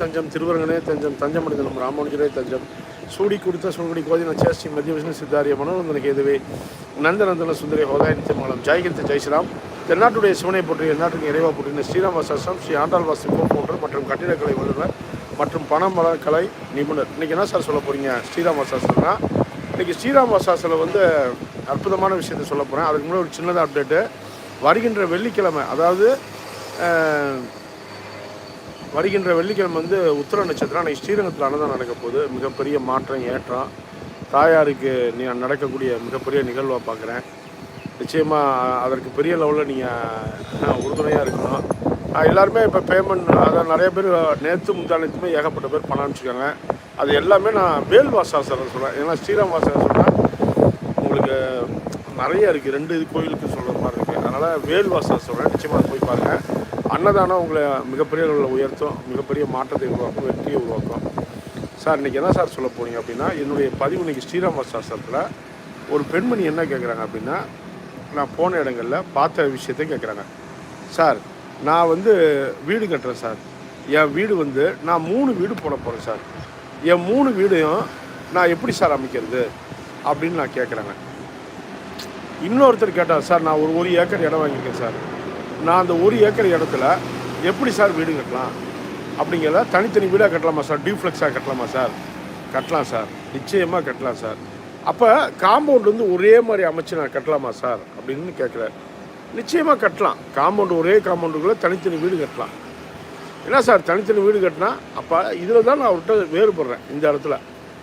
தஞ்சம் திருவரங்கனே தஞ்சம் தஞ்சம் அடைந்தனம் ராமானுஜரே தஞ்சம். சூடி கொடுத்த சுங்குடி கோதின சேஷ்டி மத்திய விஷ்ணு சித்தாரிய மனோநந்தன கேதுவே. நந்தநந்தன சுந்தரி ஹோதாய நித்தியமங்கலம் ஜெய்கிருத்த ஜெய்ஸ்ராம் தென்னாட்டுடைய சிவனை போற்றி எந்நாட்டுக்கு இறைவா போற்றின ஸ்ரீராமசாஸ்திரம் ஸ்ரீ ஆண்டாள்வாசி போன்ற மற்றும் கட்டிடக்கலை வல்லுநர் மற்றும் பணமல கலை நிபுணர். இன்றைக்கி என்ன சார் சொல்ல போகிறீங்க ஸ்ரீராமசாஸ்திரம்னா இன்றைக்கி ஸ்ரீராமசாஸ்திரம் வந்து அற்புதமான விஷயத்தை சொல்ல போகிறேன் அதுக்கு முன்னாடி ஒரு சின்னதாக அப்டேட்டு வருகின்ற வெள்ளிக்கிழமை அதாவது வருகின்ற வெள்ளிக்கிழமை வந்து உத்திர நட்சத்திரம் அன்றைக்கி ஸ்ரீரங்கத்தில் அன்னதான் நடக்க போகுது. மிகப்பெரிய மாற்றம் ஏற்றம். தாயாருக்கு நீ நடக்கக்கூடிய மிகப்பெரிய நிகழ்வாக பார்க்குறேன் நிச்சயமாக அதற்கு பெரிய லெவலில் நீங்கள் உறுதுணையாக இருக்கணும். எல்லாருமே இப்போ பேமெண்ட் அதான் நிறைய பேர் நேற்று முந்தானத்துமே ஏகப்பட்ட பேர் பணம் அனுப்பிச்சிருக்காங்க. அது எல்லாமே நான் வேல் வாசாசரம் சொல்கிறேன் ஏன்னா ஸ்ரீராம் வாசகர் சொன்னால் உங்களுக்கு நிறைய இருக்குது ரெண்டு இது கோயிலுக்கு சொல்கிற மாதிரி இருக்குது அதனால் வேல் வாசகர் சொல்கிறேன் நிச்சயமாக போய் பாருங்கள் அன்னதானம் உங்களை மிகப்பெரிய அளவில் உயர்த்தும் மிகப்பெரிய மாற்றத்தை உருவாக்கும் வெற்றியை உருவாக்கும். சார் இன்றைக்கி என்ன சார் சொல்ல போனீங்க அப்படின்னா என்னுடைய பதிவு இன்றைக்கி ஸ்ரீராம சாஸ்திரத்தில் ஒரு பெண்மணி என்ன கேட்குறாங்க அப்படின்னா நான் போன இடங்களில் பார்த்த விஷயத்தை கேட்குறாங்க சார் நான் வந்து வீடு கட்டுறேன் சார். என் வீடு வந்து நான் மூணு வீடு போட போகிறேன் சார். என் மூணு வீடையும் நான் எப்படி சார் அமைக்கிறது அப்படின்னு நான் கேட்குறேங்க இன்னொருத்தர் கேட்டார் சார் நான் ஒரு ஒரு ஏக்கர் இடம் வாங்கியிருக்கேன் சார். நான் அந்த ஒரு ஏக்கர் இடத்துல எப்படி சார் வீடு கட்டலாம்? அப்படிங்கிறத தனித்தனி வீடாக கட்டலாமா சார்? டியூப்ளெக்ஸாக கட்டலாமா சார்? கட்டலாம் சார். நிச்சயமாக கட்டலாம் சார். அப்போ காம்பவுண்ட் வந்து ஒரே மாதிரி அமைச்சு நான் கட்டலாமா சார்? அப்படின்னு கேட்குறாரு நிச்சயமாக கட்டலாம். காம்பவுண்ட் ஒரே காம்பவுண்டுக்குள்ளே தனித்தனி வீடு கட்டலாம். என்ன சார் தனித்தனி வீடு கட்டினா? அப்போ இதில் தான் நான் அவர்கிட்ட வேறுபடுறேன். இந்த இடத்துல.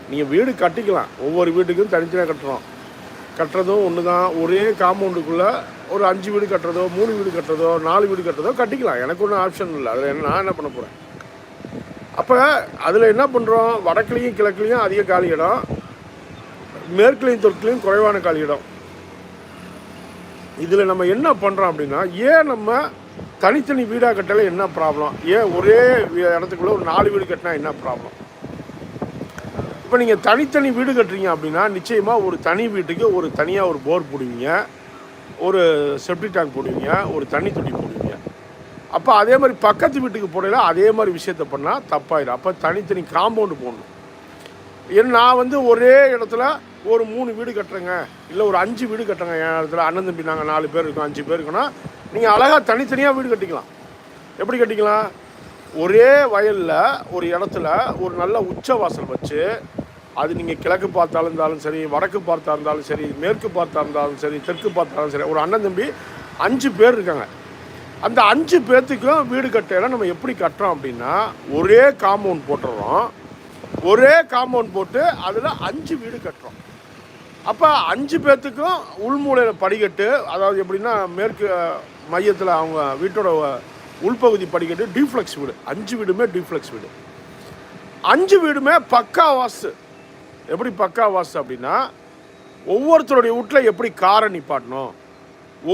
நீங்கள் வீடு கட்டிக்கலாம். ஒவ்வொரு வீட்டுக்கும் தனித்தனியாக கட்டுறோம் கட்டுறதும் ஒன்று தான். ஒரே காம்பவுண்டுக்குள்ளே ஒரு அஞ்சு வீடு கட்டுறதோ மூணு வீடு கட்டுறதோ நாலு வீடு கட்டுறதோ கட்டிக்கலாம். எனக்கு ஒன்றும் ஆப்ஷன் இல்லை. அதில் என்ன நான் என்ன பண்ண போகிறேன் அப்போ அதில் என்ன பண்ணுறோம் வடக்குலேயும் கிழக்குலேயும் அதிக காலி இடம். மேற்குலையும் தெற்குலையும் குறைவான காலி இடம். இதில் நம்ம என்ன பண்ணுறோம் அப்படின்னா ஏன் நம்ம தனித்தனி வீடாக கட்டலை என்ன ப்ராப்ளம் ஏன் ஒரே இடத்துக்குள்ளே ஒரு நாலு வீடு கட்டினா என்ன ப்ராப்ளம் இப்போ நீங்கள் தனித்தனி வீடு கட்டுறீங்க அப்படின்னா நிச்சயமாக ஒரு தனி வீட்டுக்கு ஒரு தனியாக ஒரு போர் போடுவீங்க. ஒரு செப்டி டேங்க் போடுவீங்க. ஒரு தண்ணி தொட்டி போடுவீங்க. அப்போ அதே மாதிரி பக்கத்து வீட்டுக்கு போடையில அதே மாதிரி விஷயத்த பண்ணால் தப்பாயிடும் அப்போ தனித்தனி காம்பவுண்டு போடணும். ஏன்னா நான் வந்து ஒரே இடத்துல ஒரு மூணு வீடு கட்டுறேங்க. இல்லை ஒரு அஞ்சு வீடு கட்டுறேங்க. என் இடத்துல அண்ணன் தம்பி நாங்கள் நாலு பேர் இருக்கோம் அஞ்சு பேர் இருக்கோன்னா நீங்கள் அழகாக தனித்தனியாக வீடு கட்டிக்கலாம். எப்படி கட்டிக்கலாம்? ஒரே வயலில் ஒரு இடத்துல ஒரு நல்ல உச்ச வாசல் வச்சு அது நீங்கள் கிழக்கு பார்த்தாலும் இருந்தாலும் சரி வடக்கு பார்த்தா இருந்தாலும் சரி மேற்கு பார்த்தா இருந்தாலும் சரி தெற்கு பார்த்தாலும் சரி ஒரு அண்ணன் தம்பி அஞ்சு பேர் இருக்காங்க. அந்த அஞ்சு பேர்த்துக்கும் வீடு கட்டையில நம்ம எப்படி கட்டுறோம் அப்படின்னா ஒரே காம்பவுண்ட் போட்டுடுறோம் ஒரே காம்பவுண்ட் போட்டு அதில் அஞ்சு வீடு கட்டுறோம். அப்போ அஞ்சு பேர்த்துக்கும் உள்மூலையில் படிக்கட்டு அதாவது எப்படின்னா மேற்கு மையத்தில் அவங்க வீட்டோட உள்பகுதி படிக்கட்டு டிஃப்ளெக்ஸ் வீடு. அஞ்சு வீடுமே டிஃப்ளெக்ஸ் வீடு. அஞ்சு வீடுமே பக்கா வாஸ்து எப்படி பக்கா வாஸ்து அப்படின்னா ஒவ்வொருத்தருடைய வீட்டில் எப்படி காரை நிப்பாட்டணும்?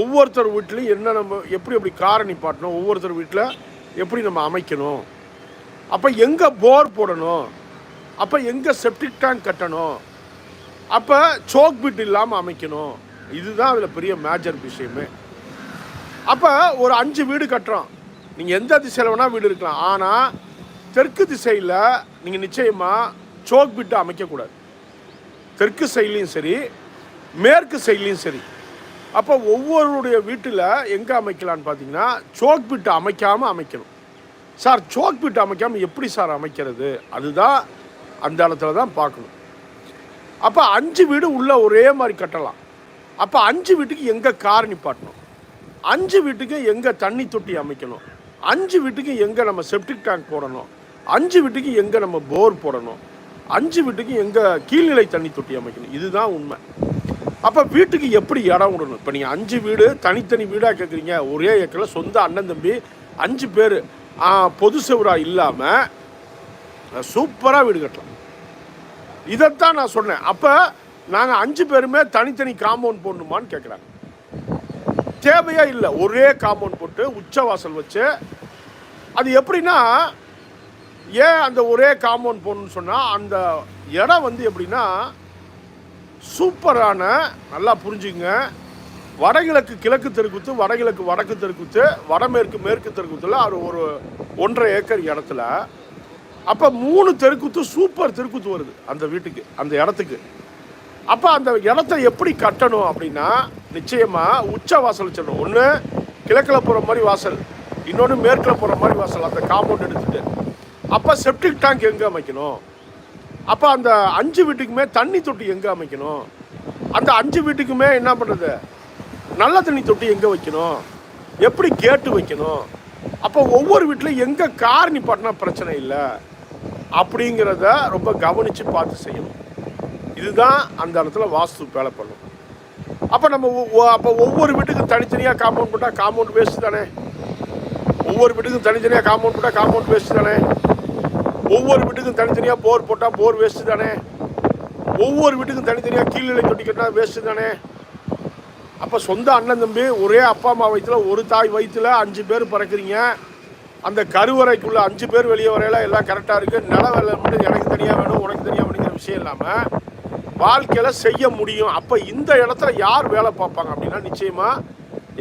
ஒவ்வொருத்தர் வீட்லையும் என்ன நம்ம எப்படி எப்படி காரை நிப்பாட்டணும்? ஒவ்வொருத்தர் வீட்டில் எப்படி நம்ம அமைக்கணும்? அப்போ எங்கே போர் போடணும்? அப்போ எங்கே செப்டிக் டேங்க் கட்டணும்? அப்போ சோக் பிட் இல்லாமல் அமைக்கணும்? இதுதான் அதில் பெரிய மேஜர் விஷயமே. அப்போ ஒரு அஞ்சு வீடு கட்டுறோம். நீங்கள் எந்த திசையில் வேணால் வீடு இருக்கலாம். ஆனால் தெற்கு திசையில் நீங்கள் நிச்சயமாக சோக் பிட்டு அமைக்கக்கூடாது தெற்கு சைட்லேயும் சரி மேற்கு சைட்லேயும் சரி. அப்போ ஒவ்வொருடைய வீட்டில் எங்கே அமைக்கலான்னு பார்த்தீங்கன்னா சோக் பிட்டு அமைக்காமல் அமைக்கணும். சார் சோக் பிட்டு அமைக்காமல் எப்படி சார் அமைக்கிறது? அதுதான் அந்த இடத்துல தான் பார்க்கணும். அப்போ அஞ்சு வீடு உள்ளே ஒரே மாதிரி கட்டலாம். அப்போ அஞ்சு வீட்டுக்கு எங்கே கார் நிப்பாட்டணும்? அஞ்சு வீட்டுக்கு எங்கே தண்ணி தொட்டி அமைக்கணும்? அஞ்சு வீட்டுக்கு எங்கே நம்ம செப்டிக் டேங்க் போடணும்? அஞ்சு வீட்டுக்கு எங்கே நம்ம போர் போடணும்? அஞ்சு வீட்டுக்கு எங்கே கீழ்நிலை தண்ணி தொட்டி அமைக்கணும்? இதுதான் உண்மை. அப்போ வீட்டுக்கு எப்படி இடம் விடணும்? இப்போ நீங்கள் அஞ்சு வீடு தனித்தனி வீடாக கேட்குறீங்க ஒரே ஏக்கரில் சொந்த அண்ணன் தம்பி அஞ்சு பேர். பொது செவராக இல்லாமல் சூப்பராக வீடு கட்டலாம். இதைத்தான் நான் சொன்னேன். அப்போ நாங்கள் அஞ்சு பேருமே தனித்தனி காம்பவுண்ட் போடணுமான்னு கேட்குறாங்க தேவையே இல்லை. ஒரே காம்பவுண்ட் போட்டு உச்சவாசல் வச்சு அது எப்படின்னா ஏன் அந்த ஒரே காம்பவுண்ட் போடணும்னு சொன்னால் அந்த இடம் வந்து எப்படின்னா சூப்பரான நல்லா புரிஞ்சுங்க வடகிழக்கு கிழக்கு தெருக்குத்து வடகிழக்கு வடக்கு தெருக்குத்து வடமேற்கு மேற்கு தெருக்குத்தில் அது ஒரு ஒன்றரை ஏக்கர் இடத்துல. அப்போ மூணு தெருக்குத்து சூப்பர் தெருக்குத்து வருது அந்த வீட்டுக்கு அந்த இடத்துக்கு. அப்போ அந்த இடத்த எப்படி கட்டணும் அப்படின்னா நிச்சயமாக உச்ச வாசல் வச்சிடணும். ஒன்று கிழக்கில் போகிற மாதிரி வாசல் இன்னொன்று மேற்கில் போகிற மாதிரி வாசல் அந்த காம்பவுண்ட் எடுத்துகிட்டு அப்போ செப்டிக் டேங்க் எங்கே அமைக்கணும்? அப்போ அந்த அஞ்சு வீட்டுக்குமே தண்ணி தொட்டி எங்கே அமைக்கணும்? அந்த அஞ்சு வீட்டுக்குமே என்ன பண்ணுறது நல்ல தண்ணி தொட்டி எங்கே வைக்கணும்? எப்படி கேட்டு வைக்கணும்? அப்போ ஒவ்வொரு வீட்டிலையும் எங்கே கார் நிப்பாட்டினா பிரச்சனை இல்லை? அப்படிங்கிறத ரொம்ப கவனித்து பார்த்து செய்யணும். இதுதான் அந்த இடத்துல வாஸ்து வேலை பண்ணும். அப்போ நம்ம அப்போ ஒவ்வொரு வீட்டுக்கும் தனித்தனியாக காம்பவுண்ட் போட்டால் காம்பவுண்ட் வேஸ்ட் தானே? ஒவ்வொரு வீட்டுக்கும் தனித்தனியாக காம்பவுண்ட் போட்டால் காம்பவுண்ட் வேஸ்ட் தானே? ஒவ்வொரு வீட்டுக்கும் தனித்தனியாக போர் போட்டால் போர் வேஸ்ட் தானே? ஒவ்வொரு வீட்டுக்கும் தனித்தனியாக கீழ்நிலை தொட்டி கட்டினா வேஸ்ட் தானே? அப்போ சொந்த அண்ணன் தம்பி ஒரே அப்பா அம்மா வயிற்றுல ஒரு தாய் வயிற்றுல அஞ்சு பேர் பறக்கிறீங்க. அந்த கருவறைக்குள்ள அஞ்சு பேர் வெளியே வரையில எல்லாம் கரெக்டாக இருக்குது நில வேலை மட்டும் எனக்கு தனியாக வேணும் உனக்கு தனியாக வேணுங்கிற விஷயம் இல்லாமல் வாழ்க்கையில் செய்ய முடியும். அப்போ இந்த இடத்துல யார் வேலை பார்ப்பாங்க அப்படின்னா நிச்சயமாக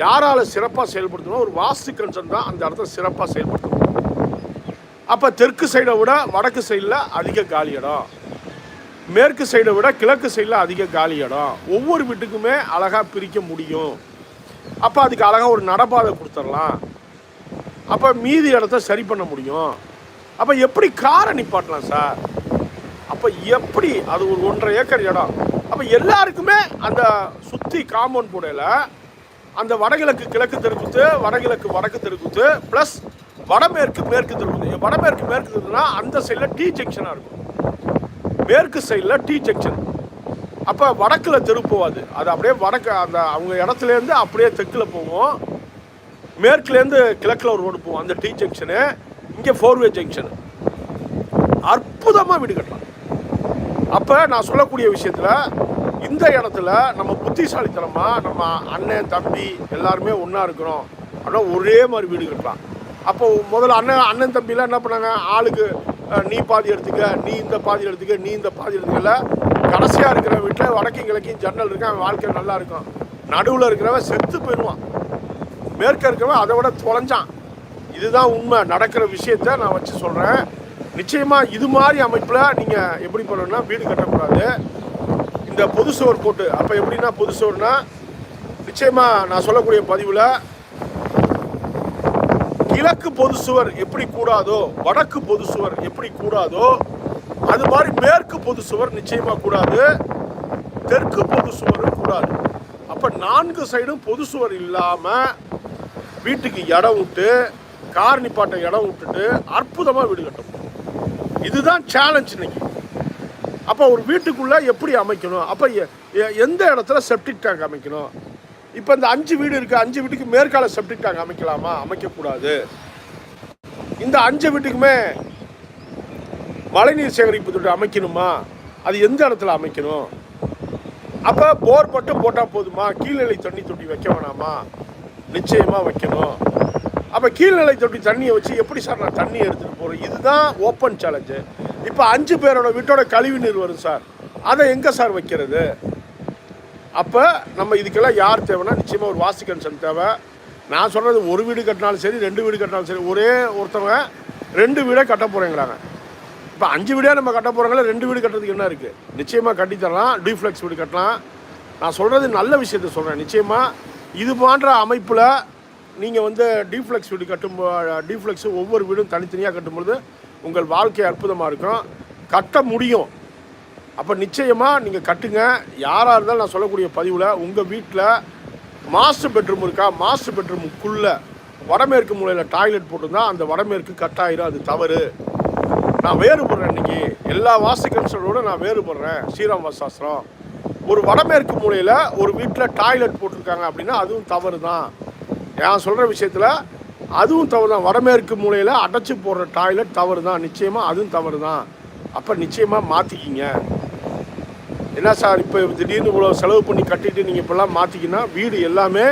யாரால் சிறப்பாக செயல்படுத்தணும் ஒரு வாஸ்து கன்சர்ன் தான் அந்த இடத்துல சிறப்பாக செயல்படுத்தணும் அப்போ தெற்கு சைடை விட வடக்கு சைடில் அதிக காலி இடம். மேற்கு சைடை விட கிழக்கு சைடில் அதிக காலி இடம். ஒவ்வொரு வீட்டுக்குமே அழகாக பிரிக்க முடியும். அப்போ அதுக்கு அழகாக ஒரு நடப்பாதை கொடுத்துடலாம். அப்போ மீதி இடத்த சரி பண்ண முடியும். அப்போ எப்படி காரை நிப்பாட்டலாம் சார்? அப்போ எப்படி? அது ஒரு ஒன்றரை ஏக்கர் இடம். அப்போ எல்லாருக்குமே அந்த சுற்றி காம்பவுண்ட் போடையில் அந்த வடகிழக்கு கிழக்கு தெருக்குத்து வடகிழக்கு வடக்கு தெருக்குத்து ப்ளஸ் வடமேற்கு மேற்கு தெருக்குத்து. வடமேற்கு மேற்கு தெருக்குன்னா அந்த சைடில் டி ஜங்ஷனாக இருக்கும். மேற்கு சைடில் டி ஜெக்ஷன் அப்போ வடக்கில் தெரு போகாது. அது அப்படியே வடக்கு அந்த அவங்க இடத்துலேருந்து அப்படியே தெற்கில் போகும். மேற்குலேருந்து கிழக்கில் ஒரு ரோடு போகும். அந்த டி ஜங்ஷனு இங்கே ஃபோர்வே ஜங்ஷனு அற்புதமாக வீடு கட்டலாம். அப்போ நான் சொல்லக்கூடிய விஷயத்தில் இந்த இடத்துல நம்ம புத்திசாலித்தனமாக நம்ம அண்ணன் தம்பி எல்லாருமே ஒன்றா இருக்கிறோம் ஆனால் ஒரே மாதிரி வீடு கட்டலாம். அப்போ முதல்ல அண்ணன் அண்ணன் தம்பிலாம் என்ன பண்ணாங்க? ஆளுக்கு நீ பாதி எடுத்துக்க நீ இந்த பாதி எடுத்துக்க நீ இந்த பாதி எடுத்துக்கல கடைசியாக இருக்கிற வீட்டில் வடக்கும் கிழக்கையும் ஜன்னல் இருக்கு அவன் வாழ்க்கை நல்லா இருக்கும். நடுவில் இருக்கிறவன் செத்து போயிடுவான். மேற்க இருக்கிறவன் அதை விட தொலைஞ்சான். இதுதான் உண்மை. நடக்கிற விஷயத்த நான் வச்சு சொல்கிறேன் நிச்சயமாக இது மாதிரி அமைப்பில் நீங்கள் எப்படி பண்ணணும்னா வீடு கட்டக்கூடாது. இந்த பொது சுவர் போட்டு அப்போ எப்படின்னா பொது சுவர்னா நிச்சயமாக நான் சொல்லக்கூடிய பதிவில் கிழக்கு பொது சுவர் எப்படி கூடாதோ வடக்கு பொது சுவர் எப்படி கூடாதோ அது மாதிரி மேற்கு பொது சுவர் நிச்சயமாக கூடாது தெற்கு பொது சுவரும் கூடாது. அப்போ நான்கு சைடும் பொது சுவர் இல்லாமல் வீட்டுக்கு இடம் விட்டு கார் நிப்பாட்ட இடம் விட்டுட்டு அற்புதமாக வீடு கட்டணும். இதுதான் சேலஞ்ச் இன்னைக்கு. அப்போ ஒரு வீட்டுக்குள்ளே எப்படி அமைக்கணும்? அப்போ எ- எ- எந்த இடத்துல செப்டிக் டேங்க் அமைக்கணும்? இப்போ இந்த அஞ்சு வீடு இருக்குது அஞ்சு வீட்டுக்கு மேற்கால செப்டிக் டேங்க் அமைக்கலாமா? அமைக்கக்கூடாது. இந்த அஞ்சு வீட்டுக்குமே மழைநீர் சேகரிப்பு தொட்டி அமைக்கணுமா? அது எந்த இடத்துல அமைக்கணும்? அப்போ போர் மட்டும் போட்டால் போதுமா? கீழ்நிலை தண்ணி தொட்டி வைக்க வேணாமா? நிச்சயமாக வைக்கணும். அப்போ கீழ்நிலை தொட்டி தண்ணியை வச்சு எப்படி சார் நான் தண்ணி எடுத்துகிட்டு போகிறேன் இதுதான் ஓப்பன் சேலஞ்சு இப்போ அஞ்சு பேரோட வீட்டோட கழிவு நீர் வரும் சார். அதை எங்கே சார் வைக்கிறது? அப்போ நம்ம இதுக்கெல்லாம் யார் தேவைன்னா நிச்சயமாக ஒரு வாஸ்து கன்சன் தேவை. நான் சொல்கிறது ஒரு வீடு கட்டினாலும் சரி ரெண்டு வீடு கட்டினாலும் சரி ஒரே ஒருத்தவங்க ரெண்டு வீடே கட்ட போகிறேங்கிறாங்க இப்போ அஞ்சு வீடாக நம்ம கட்ட போகிறாங்களே ரெண்டு வீடு கட்டுறதுக்கு என்ன இருக்குது நிச்சயமாக கட்டித்தரலாம் டிஃப்ளெக்ஸ் வீடு கட்டலாம். நான் சொல்கிறது நல்ல விஷயத்த சொல்கிறேன் நிச்சயமாக இது போன்ற அமைப்பில் நீங்கள் வந்து டீஃப்ளெக்ஸ் வீடு கட்டும் டீஃப்ளெக்ஸ் ஒவ்வொரு வீடும் தனித்தனியாக கட்டும்பொழுது உங்கள் வாழ்க்கை அற்புதமாக இருக்கும். கட்ட முடியும். அப்போ நிச்சயமாக நீங்கள் கட்டுங்க. யாராக இருந்தாலும் நான் சொல்லக்கூடிய பதிவில் உங்கள் வீட்டில் மாஸ்டர் பெட்ரூம் இருக்கா? மாஸ்டர் பெட்ரூமுக்குள்ளே வடமேற்கு மூலையில் டாய்லெட் போட்டிருந்தா அந்த வடமேற்கு கட்டாயிரும். அது தவறு. நான் வேறுபடுறேன் இன்னைக்கு. எல்லா வாஸ்து கன்சலோட நான் வேறுபடுறேன். ஸ்ரீராம் வாசாஸ்திரம் ஒரு வடமேற்கு மூலையில் ஒரு வீட்டில் டாய்லெட் போட்டிருக்காங்க அப்படின்னா அதுவும் தவறு தான் நான் சொல்கிற விஷயத்தில் அதுவும் தவறு தான் வடமேற்கு மூலையில் அடைச்சி போடுற டாய்லெட் தவறு தான் நிச்சயமாக அதுவும் தவறு தான் அப்போ நிச்சயமாக மாற்றிக்கிங்க என்ன சார் இப்போ திடீர்னு இவ்வளோ செலவு பண்ணி கட்டிட்டு நீங்கள் இப்போல்லாம் மாற்றிக்கினா வீடு எல்லாமே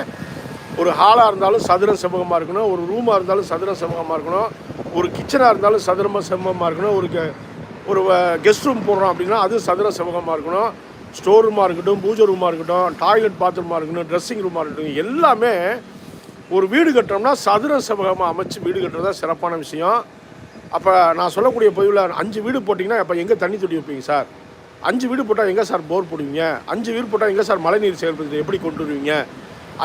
ஒரு ஹாலாக இருந்தாலும் சதுரம் செவ்வகமாக இருக்கணும். ஒரு ரூமாக இருந்தாலும் சதுரம் செவ்வகமாக இருக்கணும். ஒரு கிச்சனாக இருந்தாலும் சதுரமாக செவ்வகமாக இருக்கணும். ஒரு ஒரு கெஸ்ட் ரூம் போடுறோம் அப்படின்னா அது சதுர செவ்வகமாக இருக்கணும். ஸ்டோர் ரூமாக இருக்கட்டும் பூஜை ரூமாக இருக்கட்டும் டாய்லெட் பாத்ரூமாக இருக்கட்டும் ட்ரெஸ்ஸிங் ரூமாக இருக்கட்டும் எல்லாமே ஒரு வீடு கட்டுறோம்னா சதுர செவகமாக அமைச்சு வீடு கட்டுறது தான் சிறப்பான விஷயம். அப்போ நான் சொல்லக்கூடிய பதிவில் அஞ்சு வீடு போட்டிங்கன்னா அப்போ எங்கே தண்ணி தொட்டி வைப்பீங்க சார்? அஞ்சு வீடு போட்டால் எங்கே சார் போர் போடுவீங்க? அஞ்சு வீடு போட்டால் எங்கே சார் மழைநீர் செயல்படுத்து எப்படி கொண்டு வருவீங்க?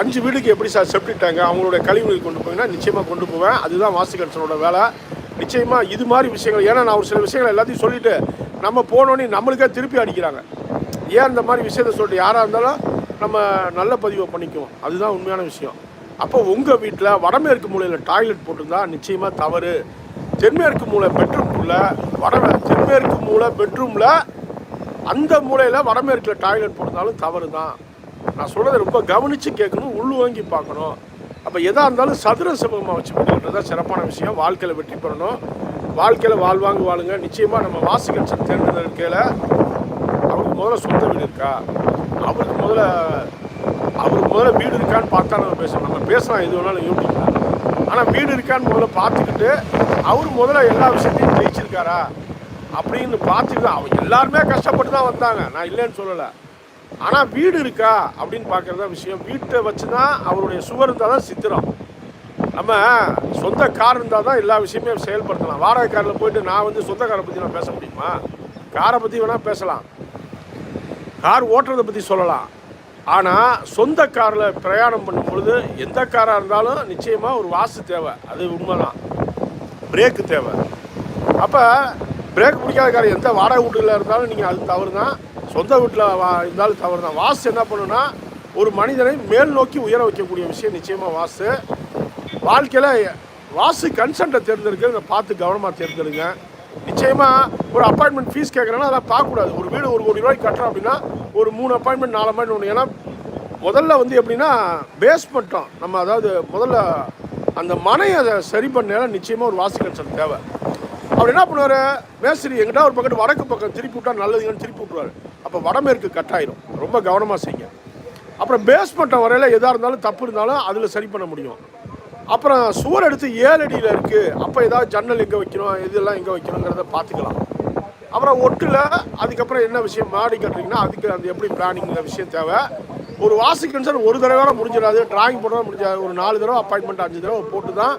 அஞ்சு வீடுக்கு எப்படி சார் செப்டிட்டாங்க அவங்களுடைய கழிவுநீர் கொண்டு போவீங்கன்னா நிச்சயமாக கொண்டு போவேன். அதுதான் வாஸ்து கன்சனோட வேலை. நிச்சயமாக இது மாதிரி விஷயங்கள் ஏன்னா நான் ஒரு சில விஷயங்கள் எல்லாத்தையும் சொல்லிவிட்டு நம்ம போனோன்னே நம்மளுக்கே திருப்பி அடிக்கிறாங்க. ஏன் இந்த மாதிரி விஷயத்த சொல்லிட்டு யாராக இருந்தாலும் நம்ம நல்ல பதிவை பண்ணிக்குவோம். அதுதான் உண்மையான விஷயம். அப்போ உங்கள் வீட்டில் வடமேற்கு மூலையில் டாய்லெட் போட்டிருந்தா நிச்சயமாக தவறு. தென்மேற்கு மூலை பெட்ரூம்குள்ளே வட தென்மேற்கு மூலை பெட்ரூமில் அந்த மூலையில் வடமேற்கில் டாய்லெட் போட்டிருந்தாலும் தவறு தான் நான் சொல்கிறத ரொம்ப கவனித்து கேட்கணும் உள் வாங்கி பார்க்கணும். அப்போ எதாக இருந்தாலும் சதுர சமூகமாக வச்சு பண்ணுறது தான் சிறப்பான விஷயம். வாழ்க்கையில் வெற்றி பெறணும். வாழ்க்கையில் வாழ்வாங்க வாழுங்க நிச்சயமாக நம்ம வாசிகல்சன் தேர்ந்தெடுக்கையில் அவருக்கு முதல்ல சொந்த வீடு இருக்கா? அவருக்கு முதல்ல அவருக்கு முதல்ல வீடு இருக்கான்னு பார்த்தா நம்ம பேசணும் நம்ம பேசலாம் எது வேணாலும் யூடியூப்ல. ஆனால் வீடு இருக்கான்னு முதல்ல பார்த்துக்கிட்டு அவர் முதல்ல எல்லா விஷயத்தையும் ஜெயிச்சிருக்காரா அப்படின்னு பார்த்துட்டு தான் அவங்க எல்லாருமே கஷ்டப்பட்டு தான் வந்தாங்க. நான் இல்லைன்னு சொல்லலை. ஆனால் வீடு இருக்கா அப்படின்னு பார்க்குறது தான் விஷயம். வீட்டை வச்சு தான் அவருடைய சுவர் இருந்தால் தான் சித்திரம். நம்ம சொந்த கார் இருந்தால் தான் எல்லா விஷயமே செயல்படுத்தலாம். வாடகை காரில் போயிட்டு நான் வந்து சொந்த காரை பற்றி நான் பேச முடியுமா? காரை பற்றி வேணால் பேசலாம். கார் ஓட்டுறதை பற்றி சொல்லலாம். ஆனால் சொந்த காரில் பிரயாணம் பண்ணும் பொழுது எந்த காராக இருந்தாலும் நிச்சயமாக ஒரு வாசு தேவை. அது உண்மைதான். பிரேக்கு தேவை. அப்போ பிரேக் பிடிக்காத கார் எந்த வாடகை வீட்டில் இருந்தாலும் நீங்கள் அது தவறு தான் சொந்த வீட்டில் வா இருந்தாலும் தவறு தான் வாசு என்ன பண்ணுன்னா ஒரு மனிதனை மேல் நோக்கி உயர வைக்கக்கூடிய விஷயம் நிச்சயமாக வாசு. வாழ்க்கையில் வாசு கன்சென்ட்டை தேர்ந்தெடுக்கிறத பார்த்து கவனமாக தேர்ந்தெடுங்க. நிச்சயமாக ஒரு அப்பாயின்மெண்ட் ஃபீஸ் கேட்குறேன்னா அதை பார்க்கக்கூடாது. ஒரு வீடு ஒரு கோடி ரூபாய்க்கு கட்டுறோம் அப்படின்னா ஒரு மூணு அப்பாயின்மெண்ட் நாலு அப்பாயின்மெண்ட் ஒன்று ஏன்னா முதல்ல வந்து எப்படின்னா பேஸ்மெண்ட்டும் நம்ம அதாவது முதல்ல அந்த மனையை அதை சரி பண்ண நிச்சயமாக ஒரு வாசி கட்சம் தேவை. அவர் என்ன பண்ணுவார்? மேஸ்திரி எங்கிட்ட ஒரு பக்கத்து வடக்கு பக்கம் திருப்பி விட்டா நல்லதுங்கன்னு திருப்பி விட்ருவாரு அப்போ வடமேற்கு கட்டாயிரும் ரொம்ப கவனமாக செய்யுங்க. அப்புறம் பேஸ்மெண்ட்டை வரையில் எதாக இருந்தாலும் தப்பு இருந்தாலும் அதில் சரி பண்ண முடியும். அப்புறம் சுவர் எடுத்து ஏழு அடியில் இருக்குது அப்போ ஏதாவது ஜன்னல் எங்கே வைக்கணும்? இதெல்லாம் எங்கே வைக்கணுங்கிறத பார்த்துக்கலாம். அப்புறம் ஒட்டில் அதுக்கப்புறம் என்ன விஷயம்? மாடி கட்டுறீங்கன்னா அதுக்கு அந்த எப்படி பிளானிங்கிற விஷயம் தேவை. ஒரு வாசி கன்சர்ன் ஒரு தடவை முடிஞ்சிடாது. டிராயிங் போட்டால் முடிஞ்சாது ஒரு நாலு தடவை அப்பாயின்மெண்ட் அஞ்சு தடவை போட்டு தான்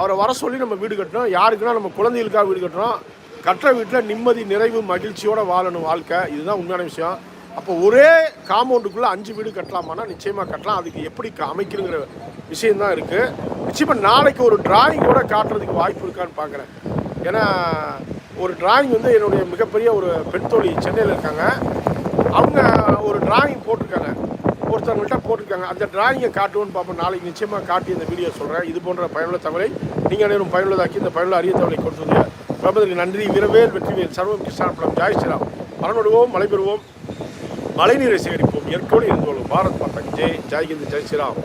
அவரை வர சொல்லி நம்ம வீடு கட்டணும். யாருக்குன்னா நம்ம குழந்தைகளுக்காக வீடு கட்டுறோம் கட்டுற வீட்டில் நிம்மதி நிறைவு மகிழ்ச்சியோடு வாழணும் வாழ்க்கை. இதுதான் உண்மையான விஷயம். அப்போ ஒரே காம்பவுண்டுக்குள்ளே அஞ்சு வீடு கட்டலாமான்னா நிச்சயமாக கட்டலாம். அதுக்கு எப்படி அமைக்கணுங்கிற விஷயந்தான் இருக்குது நிச்சயமாக நாளைக்கு ஒரு டிராயிங்கோட காட்டுறதுக்கு வாய்ப்பு இருக்கான்னு பார்க்குறேன் ஏன்னா ஒரு டிராயிங் வந்து என்னுடைய மிகப்பெரிய ஒரு பெண் தோழி சென்னையில் இருக்காங்க. அவங்க ஒரு டிராயிங் போட்டிருக்காங்க. ஒருத்தவங்கள்ட்ட போட்டிருக்காங்க. அந்த டிராயிங்கை காட்டுவோன்னு பார்ப்போம். நாளைக்கு நிச்சயமாக காட்டி இந்த வீடியோ சொல்கிறேன் இது போன்ற பயனுள்ள தகவலை நீங்கள் அனைவரும் பயனுள்ளதாக்கி இந்த பயனுள்ள அரிய தகவலை கொண்டு வந்து பிரபதற்கு நன்றி. விரவேல் வெற்றிவேல் சர்வம் கிருஷ்ணாபுரம் ஜாய் ஸ்ரீராம். மரணிடுவோம் மழை பெறுவோம் மழைநீரை சேகரிப்போம். இயற்கையோடு இருந்து கொள்வோம் பாரத் மாதா ஜெய். ஜெய்ஹிந்த் ஜெய் ஸ்ரீராம்.